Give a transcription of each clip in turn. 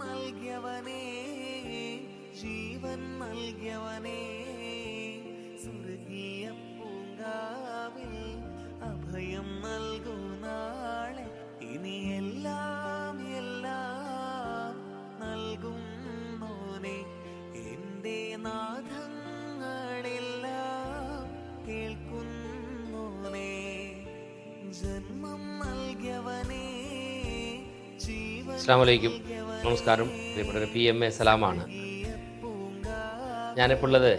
നൽകിയവനേ ജീവൻ നൽകിയവനേ സ്വർഗീയ പൂങ്കാവിൽ അഭയം നൽകൂ നാളെ. ഇനി എല്ലാം എല്ലാം നൽകുന്നോനെ എന്റെ നാഥങ്ങളെല്ലാം കേൾക്കുന്നോനെ ജന്മം നൽകിയവനേ ജീവൻ നമസ്കാരം. പ്രിയപ്പെട്ട പി എം എ സലാമാണ്. ഞാനിപ്പോൾ ഉള്ളത്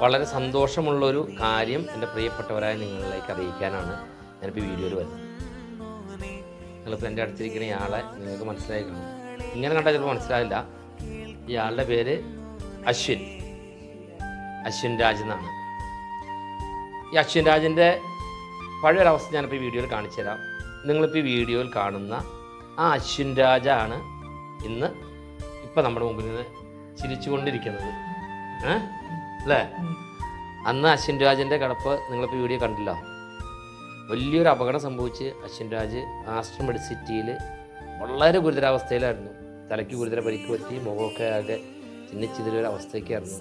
വളരെ സന്തോഷമുള്ളൊരു കാര്യം എന്റെ പ്രിയപ്പെട്ടവരായ നിങ്ങളിലേക്ക് അറിയിക്കാനാണ് ഞാനിപ്പോൾ വീഡിയോയിൽ വരുന്നത്. നിങ്ങളിപ്പോൾ എന്റെ അടുത്തിരിക്കുന്ന ഇയാളെ നിങ്ങൾക്ക് മനസ്സിലായി കാണും ഇങ്ങനെ കണ്ടാൽ ചിലപ്പോൾ മനസ്സിലാവില്ല. ഇയാളുടെ പേര് അശ്വിൻ. അശ്വിൻ രാജ് എന്നാണ്. ഈ അശ്വിൻ രാജിന്റെ പഴയൊരവസ്ഥ ഞാനിപ്പോൾ ഈ വീഡിയോയിൽ കാണിച്ചു തരാം നിങ്ങളിപ്പോൾ ഈ വീഡിയോയിൽ കാണുന്ന ആ അശ്വിൻ രാജാണ് ഇന്ന് ഇപ്പം നമ്മുടെ മുമ്പിൽ നിന്ന് ചിരിച്ചുകൊണ്ടിരിക്കുന്നത്. ഏ? അല്ലേ? അന്ന് അശ്വിൻ രാജിന്റെ കിടപ്പ് നിങ്ങളിപ്പോൾ വീഡിയോ കണ്ടില്ല. വലിയൊരു അപകടം സംഭവിച്ച് അശ്വിൻ രാജ് ആസ്റ്റർ മെഡിസിറ്റിയിൽ വളരെ ഗുരുതരാവസ്ഥയിലായിരുന്നു. തലയ്ക്ക് ഗുരുതര പരിക്ക് പറ്റി മുഖമൊക്കെ ആകെ ചിന്നിച്ചിതിരൊരു അവസ്ഥയ്ക്കായിരുന്നു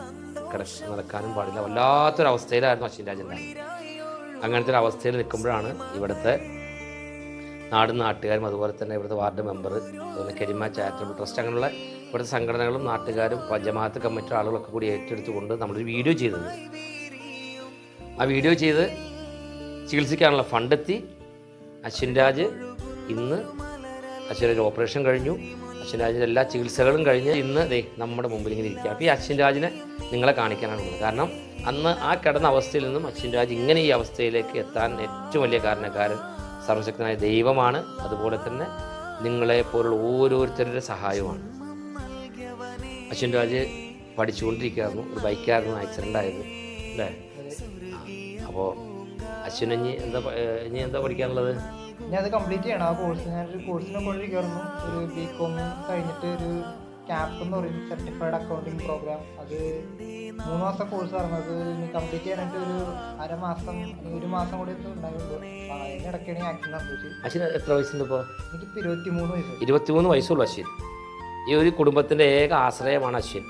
കിടക്ക് നടക്കാനും പാടില്ല. വല്ലാത്തൊരവസ്ഥയിലായിരുന്നു അശ്വിൻ രാജന്റെ അങ്ങനത്തെ ഒരു അവസ്ഥയിൽ നിൽക്കുമ്പോഴാണ് ഇവിടുത്തെ നാടും നാട്ടുകാരും അതുപോലെ തന്നെ ഇവിടുത്തെ വാർഡ് മെമ്പർ അതുപോലെ കരിമ ചാരിറ്റബിൾ ട്രസ്റ്റ് അങ്ങനെയുള്ള ഇവിടുത്തെ സംഘടനകളും നാട്ടുകാരും ജമാഅത്ത് കമ്മിറ്റി ആളുകളൊക്കെ കൂടി ഏറ്റെടുത്തുകൊണ്ട് നമ്മളൊരു വീഡിയോ ചെയ്തത്. ആ വീഡിയോ ചെയ്ത് ചികിത്സിക്കാനുള്ള ഫണ്ടെത്തി അശ്വിൻ രാജ് ഇന്ന് അശ്വിൻ രാജ് ഓപ്പറേഷൻ കഴിഞ്ഞു. അശ്വിൻ രാജിന്റെ എല്ലാ ചികിത്സകളും കഴിഞ്ഞ് ഇന്ന് ദേ നമ്മുടെ മുമ്പിൽ ഇങ്ങനെ ഇരിക്കുക അപ്പോൾ ഈ അശ്വിൻ രാജിനെ നിങ്ങളെ കാണിക്കാനാണ് ഉള്ളത്. കാരണം അന്ന് ആ കിടന്ന അവസ്ഥയിൽ നിന്നും അശ്വിൻ രാജ് ഇങ്ങനെ ഈ അവസ്ഥയിലേക്ക് എത്താൻ ഏറ്റവും വലിയ കാരണക്കാരൻ സർവശക്തനായ ദൈവമാണ്. അതുപോലെ തന്നെ നിങ്ങളെ പോലുള്ള ഓരോരുത്തരുടെ സഹായമാണ് അശ്വിൻ രാജ് പഠിച്ചുകൊണ്ടിരിക്കുകയായിരുന്നു. ഒരു ബൈക്കായിരുന്നു ആക്സിഡന്റ് ആയത് അല്ലേ? അപ്പോൾ അശ്വിൻ ഇനി എന്താ ഇനി എന്താ പഠിക്കാനുള്ളത്? ഞാൻ അത് കംപ്ലീറ്റ് ചെയ്യണം. ആ കോഴ്സ് ഞാനൊരു കോഴ്സിനെ കൊണ്ടിരിക്കുന്നു ഒരു ബി കോം കഴിഞ്ഞിട്ട് ഒരു ക്യാപ്പ് എന്ന് പറയും സർട്ടിഫൈഡ് അക്കൗണ്ടിങ് പ്രോഗ്രാം അത് മൂന്ന് മാസം കോഴ്സ് പറഞ്ഞത് ഇനി കംപ്ലീറ്റ് ചെയ്യാനായിട്ട് ഒരു അരമാസം ഒരു മാസം കൂടി അതിനിടയ്ക്കാണ് ആക്സിഡന്റ് സംഭവിച്ചത്. അശ്വിൻ എത്ര വയസ്സുണ്ട് ഇപ്പോൾ എനിക്കിപ്പോൾ ഇരുപത്തി മൂന്ന് വയസ്സ്. ഇരുപത്തിമൂന്ന് വയസ്സുള്ളൂ അശ്വിൻ. ഈ ഒരു കുടുംബത്തിന്റെ ഏക ആശ്രയമാണ് അശ്വിൻ.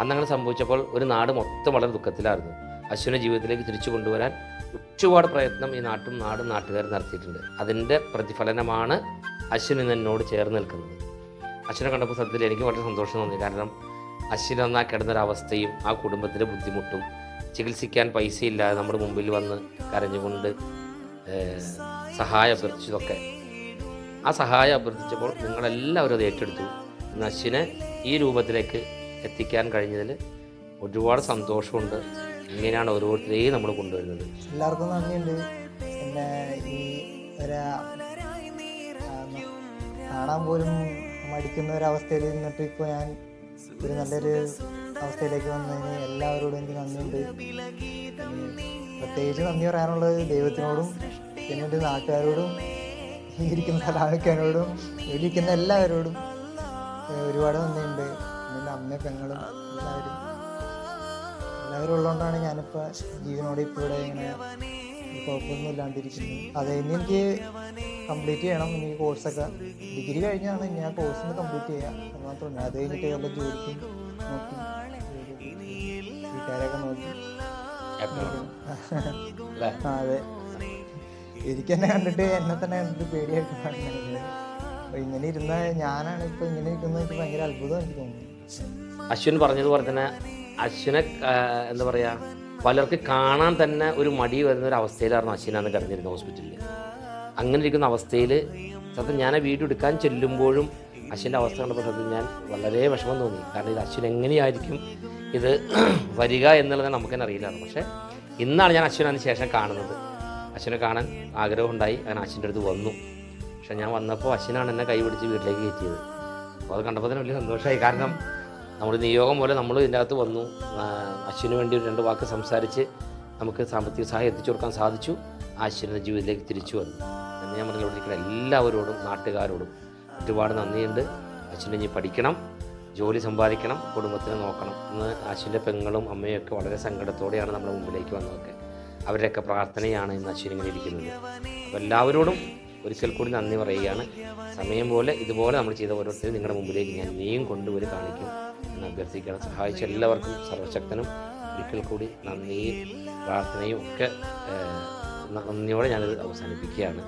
അന്നങ്ങനെ സംഭവിച്ചപ്പോൾ ഒരു നാട് മൊത്തം വളരെ ദുഃഖത്തിലായിരുന്നു. അശ്വിനെ ജീവിതത്തിലേക്ക് തിരിച്ചു കൊണ്ടുവരാൻ ഒരുപാട് പ്രയത്നം ഈ നാട്ടും നാടും നാട്ടുകാരും നടത്തിയിട്ടുണ്ട്. അതിന്റെ പ്രതിഫലനമാണ് അശ്വിൻ എന്നോട് ചേർന്ന് നിൽക്കുന്നത്. അശ്വിനെ കണ്ടപ്പോൾ സത്യത്തിൽ എനിക്ക് വളരെ സന്തോഷം തോന്നി. കാരണം ആ കിടന്നൊരവസ്ഥയും ആ കുടുംബത്തിന്റെ ബുദ്ധിമുട്ടും ചികിത്സിക്കാൻ പൈസയില്ലാതെ നമ്മുടെ മുമ്പിൽ വന്ന് കരഞ്ഞുകൊണ്ട് സഹായം അഭ്യർത്ഥിച്ചതൊക്കെ. ആ സഹായം അഭ്യർത്ഥിച്ചപ്പോൾ നിങ്ങളെല്ലാവരും അത് ഏറ്റെടുത്തു. ഇന്ന് അശ്വിനെ ഈ രൂപത്തിലേക്ക് എത്തിക്കാൻ കഴിഞ്ഞതിൽ ഒരുപാട് സന്തോഷമുണ്ട്. ഇങ്ങനെയാണ് ഓരോരുത്തരെയും നമ്മൾ കൊണ്ടുവരുന്നത്. എല്ലാവർക്കും നന്ദിയുണ്ട്. പിന്നെ ഈ ഒരു കാണാൻ പോലും മടിക്കുന്ന ഒരു അവസ്ഥയിൽ നിന്നിട്ട് ഇപ്പോൾ ഞാൻ ഒരു നല്ലൊരു അവസ്ഥയിലേക്ക് വന്നതിന് എല്ലാവരോടും എനിക്ക് നന്ദിയുണ്ട്. പ്രത്യേകിച്ച് നന്ദി പറയാനുള്ളത് ദൈവത്തിനോടും പിന്നെ എന്റെ നാട്ടുകാരോടും ഇരിക്കുന്ന സലാമിക്കാനോടും ഇരിക്കുന്ന എല്ലാവരോടും ഒരുപാട് നന്ദിയുണ്ട്. എന്റെ അമ്മ പെങ്ങളും എല്ലാവരും. എല്ലാവരും ഉള്ളതുകൊണ്ടാണ് ഞാനിപ്പോൾ ജീവനോടെ ഇപ്പോൾ ഇങ്ങനെ കുഴപ്പമൊന്നും ഇല്ലാണ്ടിരിക്കുന്നു അത് ഇനി എനിക്ക് കംപ്ലീറ്റ് ചെയ്യണം. ഇനി കോഴ്സൊക്കെ ഡിഗ്രി കഴിഞ്ഞാണ് ഇനി ആ കോഴ്സിന് കംപ്ലീറ്റ് ചെയ്യുക അത് മാത്രമല്ല അത് കഴിഞ്ഞിട്ട് വല്ല ജോലിക്കും നോക്കി വീട്ടുകാരൊക്കെ നോക്കി. അതെ. എനിക്ക് തന്നെ കണ്ടിട്ട് എന്നെ തന്നെ കണ്ടിട്ട് പേടിയായിട്ട് ഇങ്ങനെ ഇരുന്ന ഞാനാണ് ഇപ്പൊ ഇങ്ങനെ ഇരിക്കുന്നത് എനിക്ക് ഭയങ്കര അത്ഭുതം എനിക്ക് തോന്നുന്നു. അശ്വിൻ പറഞ്ഞതുപോലെ തന്നെ അശ്വിനെ എന്താ പറയുക പലർക്ക് കാണാൻ തന്നെ ഒരു മടി വരുന്ന ഒരു അവസ്ഥയിലായിരുന്നു അശ്വിൻ അന്ന് കിടന്നിരുന്നത് ഹോസ്പിറ്റലിൽ അങ്ങനെ ഇരിക്കുന്ന അവസ്ഥയിൽ സത്യം ഞാൻ ആ വീഡിയോ എടുക്കാൻ ചെല്ലുമ്പോഴും അശ്വിന്റെ അവസ്ഥ കണ്ടപ്പോൾ സത്യം ഞാൻ വളരെ വിഷമം തോന്നി. കാരണം ഇത് അശ്വിൻ എങ്ങനെയായിരിക്കും ഇത് വരിക എന്നുള്ളത് നമുക്ക് തന്നെ അറിയില്ലായിരുന്നു. പക്ഷേ ഇന്നാണ് ഞാൻ അശ്വിൻ അതിന് ശേഷം കാണുന്നത്. അശ്വിനെ കാണാൻ ആഗ്രഹമുണ്ടായി. അങ്ങനെ അശ്വിന്റെ അടുത്ത് വന്നു. പക്ഷെ ഞാൻ വന്നപ്പോൾ അശ്വിനാണ് എന്നെ കൈ പിടിച്ച് വീട്ടിലേക്ക് കയറ്റിയത്. അപ്പോൾ അത് കണ്ടപ്പോൾ തന്നെ വലിയ സന്തോഷമായി. കാരണം നമ്മൾ നിയോഗം പോലെ നമ്മൾ ഇതിന്റെ അകത്ത് വന്നു അശ്വിന് വേണ്ടി ഒരു രണ്ട് വാക്ക് സംസാരിച്ച് നമുക്ക് സാമ്പത്തിക സഹായം എത്തിച്ചു കൊടുക്കാൻ സാധിച്ചു. ആ അശ്വിന്റെ ജീവിതത്തിലേക്ക് തിരിച്ചു വന്നു. എന്ന് ഞാൻ പറഞ്ഞ ഇവിടെ എല്ലാവരോടും നാട്ടുകാരോടും ഒരുപാട് നന്ദിയുണ്ട്. അശ്വിനെ ഇനി പഠിക്കണം ജോലി സമ്പാദിക്കണം കുടുംബത്തിനെ നോക്കണം. ഇന്ന് അശ്വിന്റെ പെങ്ങളും അമ്മയും ഒക്കെ വളരെ സങ്കടത്തോടെയാണ് നമ്മുടെ മുമ്പിലേക്ക് വന്നതൊക്കെ. അവരുടെയൊക്കെ പ്രാർത്ഥനയാണ് ഇന്ന് അശ്വിൻ ഇങ്ങനെ ഇരിക്കുന്നത്. അപ്പോൾ എല്ലാവരോടും ഒരിക്കൽ കൂടി നന്ദി പറയുകയാണ്. സമയം പോലെ ഇതുപോലെ നമ്മൾ ചെയ്ത ഓരോരുത്തരും നിങ്ങളുടെ മുമ്പിലേക്ക് ഞാൻ നീയും കൊണ്ടുപോയി കാണിക്കും. എന്ന് സഹായിച്ച എല്ലാവർക്കും സർവശക്തനും ഒരിക്കൽ കൂടി നന്ദിയും പ്രാർത്ഥനയും ഒക്കെ നന്ദിയോടെ ഞാനിത് അവസാനിപ്പിക്കുകയാണ്.